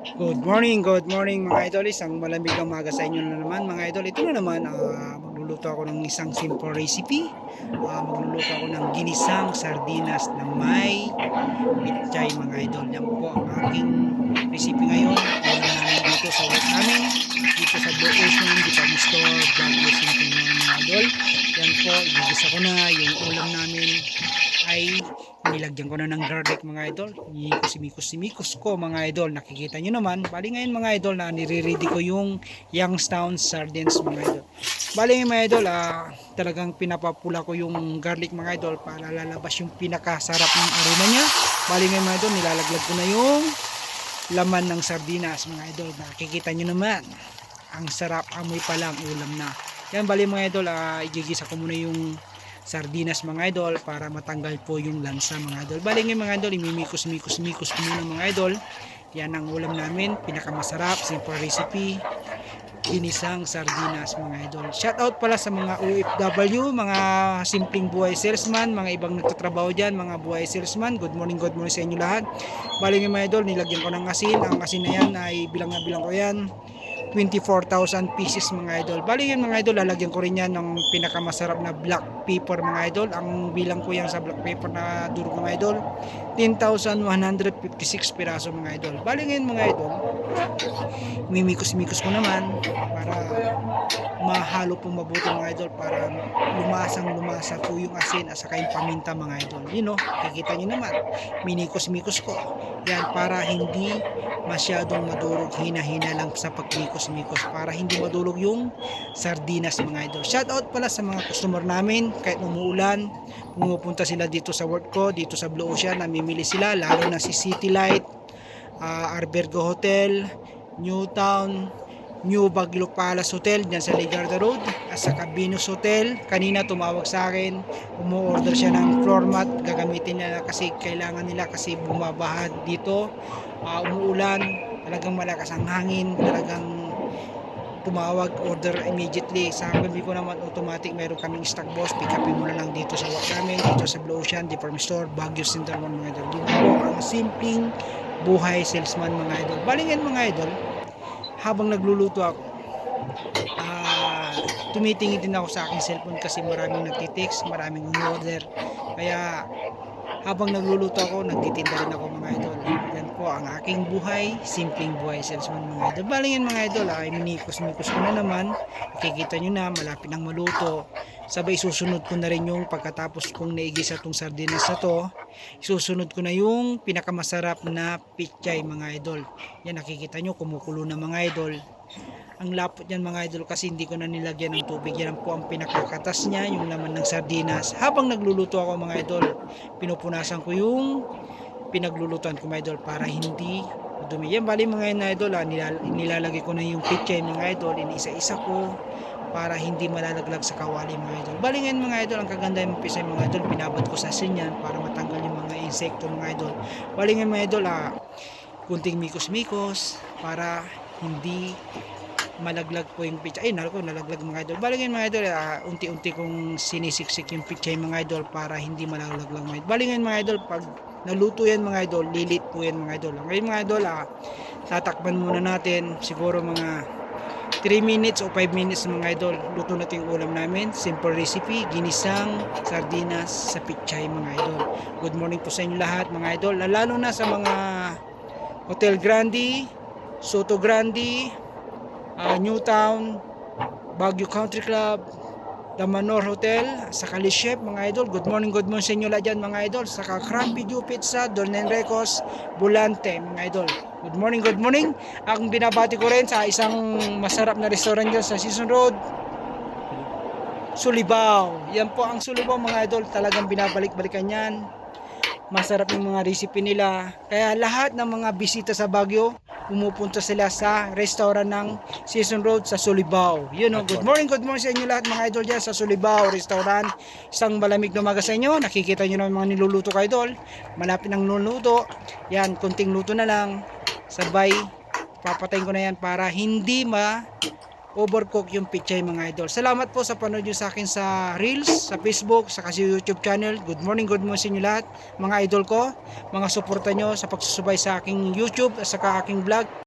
Good morning, good morning mga idol. Isang malamig na umaga sa inyo na naman mga idol. Ito na naman, ah, magluluto ako ng isang simple recipe. Ah, magluluto ako ng ginisang sardinas na may pitchay mga idol. Yan po ang aking recipe ngayon. Namin dito sa work namin. Dito sa Blue Ocean Department Store, City ngayon mga idol. Yan po, igigisa ko na yung ulam namin ay nilagyan ko na ng garlic mga idol. Simikos-simikos ko mga idol. Nakikita nyo naman. Bali ngayon mga idol na nire-ready ko yung Youngstown sardines mga idol. Bali mga idol ah, talagang pinapapula ko yung garlic mga idol para lalabas yung pinakasarap ng aroma niya. Bali ngayon mga idol nilalaglag ko na yung laman ng sardinas mga idol. Nakikita nyo naman. Ang sarap amoy pa lang ulam na. Yan bali mga idol ah, igigisa ko muna yung sardinas mga idol para matanggal po yung lansa mga idol. Bali ngayon mga idol, imimikos-mikos-mikos ko muna mga idol. Yan ang ulam namin, pinakamasarap, simple recipe. Ginisang sardinas mga idol. Shout out pala sa mga OFW, mga simpleng buhay salesman, mga ibang nagtatrabaho dyan, mga buhay salesman. Good morning, good morning sa inyo lahat. Bali ngayon mga idol, nilagyan ko ng asin. Ang asin na yan ay bilang na bilang ko yan. 24,000 pieces mga idol. Bali yan mga idol, lalagyan ko rin yan ng pinakamasarap na black pepper mga idol. Ang bilang ko yan sa black pepper na duro mga idol, 10,156 piraso mga idol. Bali ngayon mga idol, mimikos-mikos ko naman para mahalo po mabuti mga idol para lumasang lumasa po yung asin at saka yung paminta mga idol. You know, kikita nyo naman, minikos-mikos ko. Yan para hindi masyadong madurog hina-hina lang sa pagmikos-mikos para hindi madulog yung sardinas mga idol. Shout out pala sa mga customer namin kahit umuulan, pumupunta sila dito sa work ko, dito sa Blue Ocean, namimili sila lalo na si City Light, uh, Arbergo Hotel, Newtown, New Baglo Palace Hotel dyan sa Ligarda Road at sa Venus Hotel. Kanina tumawag sa akin umu-order siya ng floor mat. Gagamitin nila kasi kailangan nila kasi bumabaha dito. Uh, umuulan talagang malakas ang hangin talagang tumawag order immediately. Sa ko naman automatic meron kaming stock boss. Pick upin mo na lang dito sa work namin dito sa Blue Ocean Department Store Baguio Center 1 mga idol. Dito ang simpleng buhay salesman mga idol. Balingin mga idol habang nagluluto ako ah tumitingin din ako sa aking cellphone kasi maraming nagtitext maraming umorder. Kaya habang nagluluto ako nagtitinda rin ako mga idol. Yan po ang aking buhay simpleng buhay salesman mga idol. Balingin mga idol ay minikos-mikos ko na naman. Nakikita nyo na malapit ng maluto sabay susunod ko na rin yung pagkatapos kong naigisa tong sardinas na to. Susunod ko na yung pinakamasarap na pichay mga idol. Yan nakikita nyo kumukulo na mga idol. Ang lapot yan mga idol kasi hindi ko na nilagyan ng tubig. Yan po ang pinakakatas niya yung laman ng sardinas. Habang nagluluto ako mga idol pinupunasan ko yung pinaglulutuan ko mga idol para hindi dumi yan bali mga idol ah, nilal- nilalagay ko na yung pichay mga idol inisa-isa ko para hindi malalaglag sa kawali mga idol. Bali mga idol, ang kaganda yung pisay mga idol, pinabad ko sa sinyan para matanggal yung mga insekto mga idol. Bali mga idol, ah, kunting mikos-mikos para hindi malaglag po yung pichay. Ay, nalako, nalaglag mga idol. Bali mga idol, ah, unti-unti kong sinisiksik yung pichay mga idol para hindi malaglag lang mga idol. Bali mga idol, pag naluto yan mga idol, lilit po yan mga idol. Ngayon mga idol, ah, tatakpan muna natin siguro mga 3 minutes o 5 minutes mga idol. Luto natin yung ulam namin. Simple recipe ginisang sardinas sa pichay mga idol. Good morning po sa inyo lahat mga idol. Lalo na sa mga Hotel Grande Soto Grande uh, Newtown Baguio Country Club Damanor Hotel, sa Kali Chef mga idol. Good morning, good morning sa inyo lahat dyan mga idol. Sa Crampy Dew Pizza, Dornen Recos, Bulante mga idol. Good morning, good morning. Ang binabati ko rin sa isang masarap na restaurant dyan sa Season Road. Sulibaw. Yan po ang Sulibaw mga idol. Talagang binabalik-balikan yan. Masarap yung mga recipe nila. Kaya lahat ng mga bisita sa Baguio, pumupunta sila sa restaurant ng Season Road sa Sulibaw. Yun know, good morning, good morning sa inyo lahat mga idol dyan sa Sulibaw Restaurant. Isang malamig na umaga sa inyo. Nakikita nyo na mga niluluto ka idol. Malapit ng luluto. Yan, kunting luto na lang. Sabay, papatayin ko na yan para hindi ma overcook yung pichay mga idol. Salamat po sa panood nyo sa akin sa Reels, sa Facebook, sa kasi YouTube channel. Good morning, good morning sa inyo lahat. Mga idol ko, mga suporta nyo sa pagsusubay sa aking YouTube at sa aking vlog.